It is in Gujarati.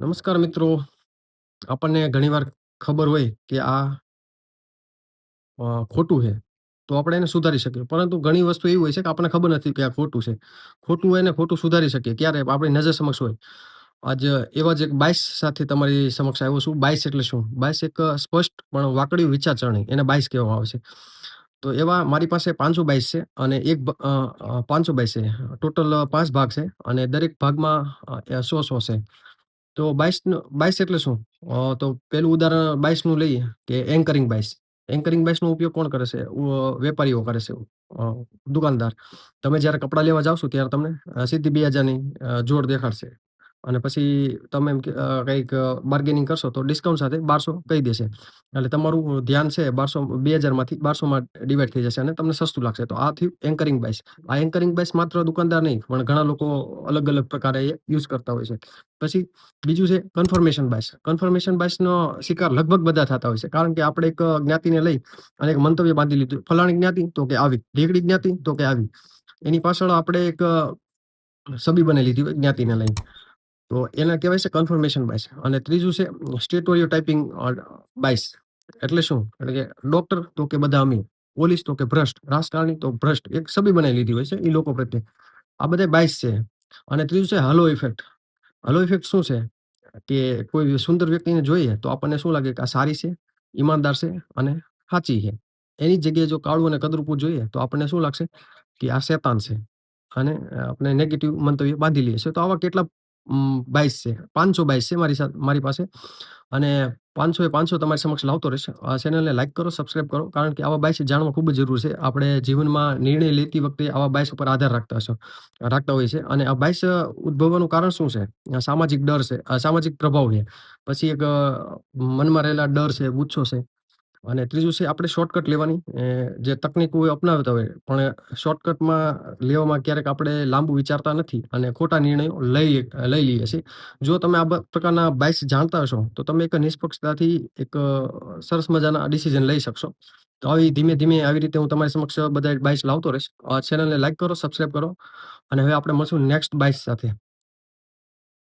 નમસ્કાર મિત્રો. આપણને ઘણીવાર ખબર હોય કે આ ખોટું છે. તો આપણે એને સુધારી શકીએ. પરંતુ ઘણી વસ્તુ એવી હોય છે કે આપણને ખબર નથી કે આ ખોટું છે. ખોટું હોય ને ખોટું સુધારી શકીએ. ક્યારે? આપણી નજર સમક્ષ હોય. આજ એવા જ એક બાઈસ સાથે તમારી સમક્ષ આવ્યો છું. બાઈસ એટલે શું? બાઈસ એક સ્પષ્ટ પણ વાકડી વિચારસરણી એને બાઇસ કહેવામાં આવે છે. તો એવા મારી પાસે પાંચસો બાઈસ છે અને એક પાંચસો અ, અ, 500 બાયસ છે. ટોટલ પાંચ ભાગ છે અને દરેક ભાગમાં સો 100-100 છે. તો બાયસનું બાયસ એટલે શું? તો પહેલું ઉદાહરણ બાયસનું લઈએ કે એન્કરિંગ બાયસ. એન્કરિંગ બાયસનો ઉપયોગ કોણ કરે છે? વેપારીઓ કરે છે. દુકાનદાર. તમે જ્યારે કપડાં લેવા જાવ ત્યારે તમને સીધી 2000ની અ, જોડ દેખાડશે. અને પછી તમે એમ કંઈક બાર્ગેનિંગ કરશો તો ડિસ્કાઉન્ટ સાથે 1200 કહી દેશે. એટલે તમારું ધ્યાન છે 1200 2000માંથી 1200માં ડિવાઈડ થઈ જશે અને તમને સસ્તું લાગશે. તો આ થયું એન્કરિંગ બાયસ. આ એન્કરિંગ બાયસ માત્ર દુકાનદાર નહીં, પણ ઘણા લોકો અલગ-અલગ પ્રકારે એ યુઝ કરતા હોય છે. પછી બીજું છે કન્ફર્મેશન બાયસ. કન્ફર્મેશન બાયસનો શિકાર લગભગ બધા થતા હોય છે. કારણ કે આપણે એક જ્ઞાતિને લઈ અને એક મંતવ્ય બાંધી લીધું. ફલાણી જ્ઞાતિ તો કે આવી, ઢીકડી જ્ઞાતિ તો કે આવી. એની પાછળ આપણે એક સબી બનાવી લીધી હોય જ્ઞાતિને લઈને. તો એને કહેવાય છે કન્ફર્મેશન બાયસ. અને ત્રીજું છે સ્ટેરિયોટાઇપિંગ ટાઈપિંગ બાઇસ એટલે શું? એટલે કે ડોક્ટર તો કે બધા અમીર, પોલીસ તો કે ભ્રષ્ટ, રાજકારણી તો ભ્રષ્ટ. એક સભી બનાવી લીધી હોય છે એ લોકો પ્રત્યે. આ બધા બાઇસ છે. અને ત્રીજું છે હાલો ઇફેક્ટ. હાલો ઇફેક્ટ શું છે? કે કોઈ સુંદર વ્યક્તિને જોઈએ તો આપણને શું લાગે કે આ સારી છે, ઈમાનદાર છે અને સાચી છે. એની જગ્યાએ જો કાળું અને કદરૂપું જોઈએ તો આપણને શું લાગશે? કે આ શેતાન છે. અને આપણે નેગેટિવ મંતવ્ય બાંધી લઈએ છીએ. તો આવા કેટલા અમ, છે. 500 બાયસ છે મારી સાથે મારી પાસે. અને 500 એ 500 તમારી સમક્ષ લાવતો રહીશ. આ ચેનલને લાઈક કરો, સબસ્ક્રાઈબ કરો. કારણ કે આવા બાયસ જાણવા ખૂબ જ જરૂર છે. આપણે જીવનમાં નિર્ણય લેતી વખતે આવા બાયસ ઉપર આધાર રાખતા હશો રાખતા હોઈએ છીએ. અને આ બાયસ ઉદ્ભવવાનું કારણ શું છે? આ સામાજિક ડર છે, અ, સામાજિક પ્રભાવ છે. પછી એક અ, મનમાં રહેલા ડર છે, ગુસ્સો છે. અને ત્રીજું છે આપણે શોર્ટકટ લેવાની એ જે તકનીકો અપનાવતા હોય. પણ શોર્ટકટમાં લેવામાં ક્યારેક આપણે લાંબુ વિચારતા નથી અને ખોટા નિર્ણયો લઈ લઈ લઈએ છીએ. જો તમે આ પ્રકારના બાઇક્સ જાણતા હશો, તો તમે એક નિષ્પક્ષતાથી એક સરસ મજાના ડિસિઝન લઈ શકશો. તો આવી ધીમે-ધીમે આવી રીતે હું તમારી સમક્ષ બધા બાઇક્સ લાવતો રહીશ. આ ચેનલને લાઈક કરો, સબસ્ક્રાઈબ કરો. અને હવે આપણે મળશું નેક્સ્ટ બાઇક્સ સાથે.